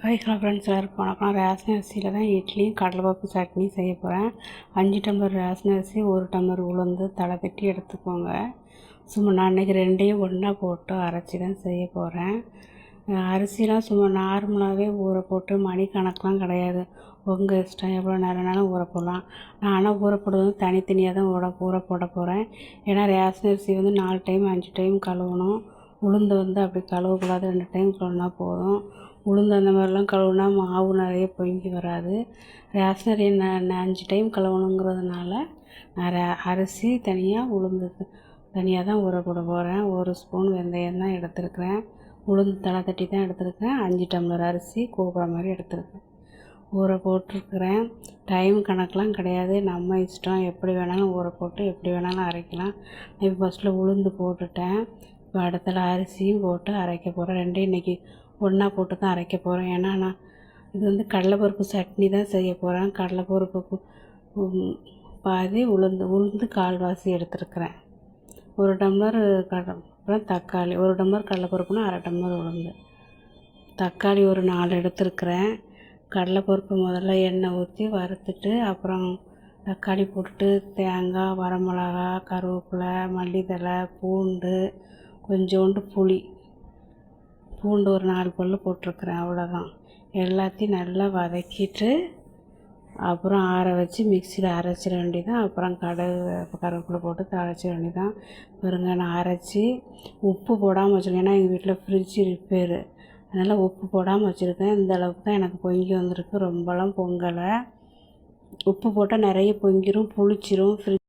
Hi hello friends எல்லாருக்கும் வணக்கம் ration அரிசியில் தான் இட்லியும் கடலைப்பருப்பு சட்னியும் செய்ய போகிறேன் அஞ்சு டம்ளர் ரேஷன் அரிசி ஒரு டம்ளர் உளுந்து தலை தட்டி எடுத்துக்கோங்க. சும்மா நான் அன்றைக்கி ரெண்டையும் ஒன்றா போட்டு அரைச்சி தான் செய்ய போகிறேன் அரிசிலாம் சும்மா நார்மலாகவே ஊற போட்டு மணி கணக்கெலாம் கிடையாது. உங்கள் இஷ்டம் எவ்வளோ நேரம்னாலும் ஊற போடலாம். நான் ஆனால் ஊற போடுறது தனித்தனியாக தான் ஊற ஊற போட போகிறேன் ஏன்னா ரேஷன் அரிசி வந்து நாலு டைம் அஞ்சு டைம் கழுவணும். உளுந்து வந்து அப்படி கழுவக்கூடாது. ரெண்டு டைம் கழுவினா போதும். உளுந்து அந்த மாதிரிலாம் கழுவுனா மாவு நிறைய பொங்கி வராது. ரேஷனரி நான் அஞ்சு டைம் கழுவணுங்கிறதுனால நான் அரிசி தனியாக உளுந்து தனியாக தான் ஊற போட போகிறேன் ஒரு ஸ்பூன் வெந்தயம் தான் எடுத்துருக்கிறேன். உளுந்து தலை தட்டி தான் எடுத்துருக்கேன் அஞ்சு டம்ளர் அரிசி கூப்பிட்ற மாதிரி எடுத்துருக்கேன். ஊற போட்டிருக்கிறேன். டைம் கணக்கெலாம் கிடையாது. நம்ம இஷ்டம் எப்படி வேணாலும் ஊற போட்டு எப்படி வேணாலும் அரைக்கலாம். இப்போ ஃபஸ்ட்டில் உளுந்து போட்டுட்டேன். இப்போ அடுத்தல அரிசியும் போட்டு அரைக்க போகிறேன் ரெண்டையும் இன்றைக்கி ஒன்றா போட்டு தான் அரைக்க போகிறேன் ஏன்னா நான் இது வந்து கடலைப்பருப்பு சட்னி தான் செய்ய போகிறேன் கடலைப்பருப்பு பாதி உளுந்து உளுந்து கால்வாசி எடுத்துருக்குறேன். ஒரு டம்ளர் கட அப்புறம் தக்காளி ஒரு டம்ளர் கடலைப்பருப்புனா அரை டம்ளர் உளுந்து. தக்காளி ஒரு நாலு எடுத்துருக்குறேன். கடலைப்பருப்பு முதல்ல எண்ணெய் ஊற்றி வறுத்துட்டு அப்புறம் தக்காளி போட்டுட்டு தேங்காய் வரமிளகா கருவேப்பிலை மல்லித்தலை பூண்டு கொஞ்சோண்டு புளி பூண்டு ஒரு நாலு பல் போட்டிருக்குறேன் அவ்வளோதான் எல்லாத்தையும் நல்லா வதக்கிட்டு அப்புறம் ஆற வச்சு மிக்சியில் அரைச்சிட வேண்டியதான் அப்புறம் கடுகு கருவேப்பிலை போட்டு தாளிச்சிட வேண்டியதான் பெருங்காயம் அரைச்சி உப்பு போடாமல் வச்சுருக்கேன். ஏன்னா எங்கள் வீட்டில் ஃப்ரிட்ஜ் ரிப்பேரு அதனால் உப்பு போடாமல் வச்சுருக்கேன். இந்த அளவுக்கு தான் எனக்கு பொங்கி வந்திருக்கு. ரொம்பலாம் பொங்கலை. உப்பு போட்டால் நிறைய பொங்கிரும் புளிச்சிரும் ஃப்ரிட்ஜ்